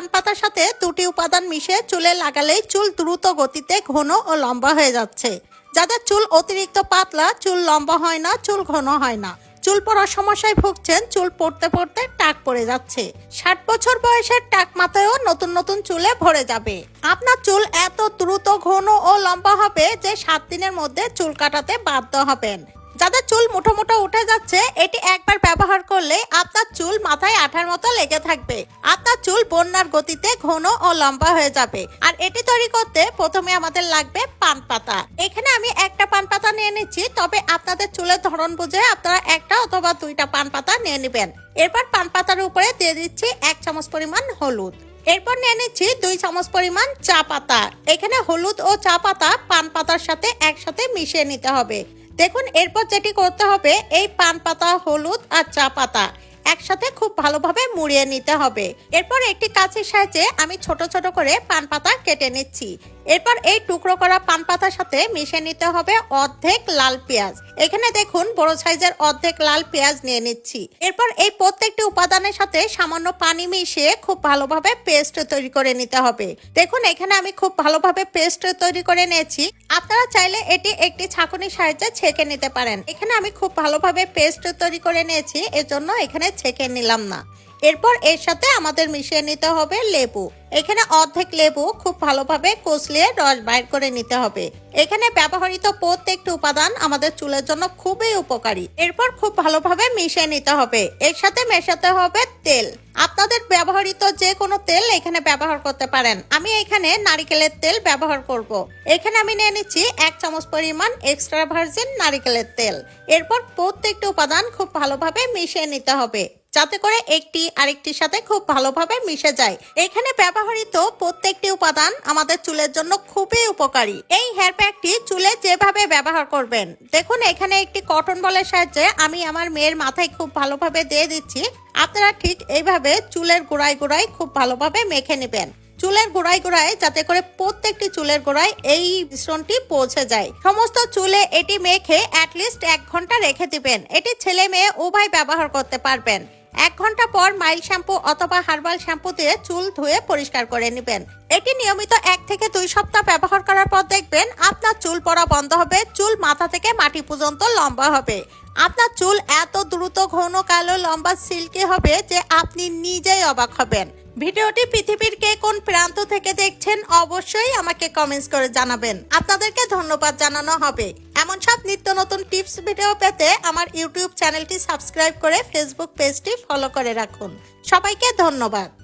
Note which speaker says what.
Speaker 1: পান পাতার সাথে দুটি উপাদান মিশে চুলে লাগালেই চুল দ্রুত গতিতে ঘন ও লম্বা হয়ে যাচ্ছে। যাদের চুল অতিরিক্ত পাতলা, চুল লম্বা হয় না, চুল ঘন হয় না। চুল পড়ার সমস্যায় ভুগছেন, চুল পড়তে পড়তে টাক পড়ে যাচ্ছে। ষাট বছর বয়সের টাক মাথায়ও নতুন নতুন চুলে ভরে যাবে। আপনার চুল এত দ্রুত ঘন ও লম্বা হবে যে সাত দিনের মধ্যে চুল কাটাতে বাধ্য হবেন। যাদের চুল মুঠো মুঠো উঠে যাচ্ছে, এটি একবার ব্যবহার করলে আপনার চুল মাথায় আঠার মতো লেগে থাকবে। আপনার চুল বন্যার গতিতে ঘন ও লম্বা হয়ে যাবে। আর এটি তৈরি করতে প্রথমে আমাদের লাগবে পান পাতা। এখানে আমি একটা পান পাতা নিয়ে নিচ্ছি, তবে আপনাদের চুলের ধরন বুঝে আপনারা একটা অথবা দুইটা পান পাতা নিয়ে নেবেন। এরপর পান পাতার উপরে দিয়ে দিচ্ছি এক চামচ পরিমাণ হলুদ। এরপর নিয়ে নিচ্ছি দুই চামচ পরিমাণ চা পাতা। এখানে হলুদ ও চা পাতা পান পাতার সাথে একসাথে মিশিয়ে নিতে হবে। দেখুন, এরপর যেটি করতে হবে, এই পান পাতা, হলুদ আর চা পাতা একসাথে খুব ভালোভাবে মুড়িয়ে নিতে হবে। এরপর একটি কাঁচির সাহায্যে আমি ছোট ছোট করে পান পাতা কেটে নিচ্ছি। এরপর এই টুকরো করা পান পাতার সাথে মিশে নিতে হবে অর্ধেক লাল পেঁয়াজ। এখানে দেখুন বড় সাইজের অর্ধেক লাল পেঁয়াজ নিয়ে নিচ্ছি। এরপর এই প্রত্যেকটি উপাদানের সাথে সামান্য পানি মিশিয়ে খুব ভালোভাবে পেস্ট তৈরি করে নিতে হবে। দেখুন, এখানে আমি খুব ভালোভাবে পেস্ট তৈরি করে নিয়েছি। আপনারা চাইলে এটি একটি ছাঁকুনির সাহায্যে ছেঁকে নিতে পারেন। এখানে আমি খুব ভালোভাবে পেস্ট তৈরি করে নিয়েছি, এজন্য এখানে ছেঁকে নিলাম না। এরপর এর সাথে আমাদের মিশিয়ে নিতে হবে লেবু। এখানে অর্ধেক লেবু খুব ভালোভাবে কষলিয়ে রস বাইর করে নিতে হবে। এখানে ব্যবহৃত প্রত্যেকটি উপাদান আমাদের চুলের জন্য খুবই উপকারী। এরপর খুব ভালোভাবে মিশিয়ে নিতে হবে। এর সাথে মেশাতে হবে তেল। আপনাদের ব্যবহৃত যে কোনো তেল এখানে ব্যবহার করতে পারেন। আমি এখানে নারিকেলের তেল ব্যবহার করব। এখানে আমি নিয়ে নিচ্ছি এক চামচ পরিমাণ এক্সট্রা ভার্জিন নারিকেলের তেল। এরপর প্রত্যেকটি উপাদান খুব ভালোভাবে মিশিয়ে নিতে হবে। যাতে করে একটি আরেকটির সাথে খুব ভালোভাবে মিশে যায়। এখানে ব্যবহৃত প্রত্যেকটি উপাদান আমাদের চুলের জন্য খুবই উপকারী। এই হেয়ার প্যাকটি চুলে যেভাবে ব্যবহার করবেন। দেখুন, এখানে একটি কটন বলের সাহায্যে আমি আমার মেয়ের মাথায় খুব ভালোভাবে দিয়ে দিচ্ছি। আপনারা ঠিক এইভাবে চুলের গোড়ায় গোড়ায় খুব ভালোভাবে মেখে নেবেন। চুলের গোড়ায় গোড়ায় যাতে করে প্রত্যেকটি চুলের গোড়ায় এই মিশ্রণটি পৌঁছে যায়। সমস্ত চুলে এটি মেখে অ্যাটলিস্ট এক ঘণ্টা রেখে দিবেন। এটি ছেলে মেয়ে উভয় ব্যবহার করতে পারবেন। এক ঘণ্টা পর মাইল শ্যাম্পু অথবা হার্বাল শ্যাম্পু দিয়ে চুল ধুয়ে পরিষ্কার করে নেবেন। এটি নিয়মিত এক থেকে দুই সপ্তাহ ব্যবহার করার পর দেখবেন আপনার চুল পড়া বন্ধ হবে, চুল মাথা থেকে মাটি পর্যন্ত লম্বা হবে। আপনার চুল এত দ্রুত ঘন কালো লম্বা সিল্কি হবে যে আপনি নিজেই অবাক হবেন। ভিডিওটি পৃথিবীর কে কোন প্রান্ত থেকে দেখছেন অবশ্যই আমাকে কমেন্টস করে জানাবেন। আপনাদেরকে ধন্যবাদ জানানো হবে। এমন সব নিত্য নতুন টিপস ভিডিও পেতে আমার ইউটিউব চ্যানেলটি সাবস্ক্রাইব করে ফেসবুক পেজটি ফলো করে রাখুন। সবাইকে ধন্যবাদ।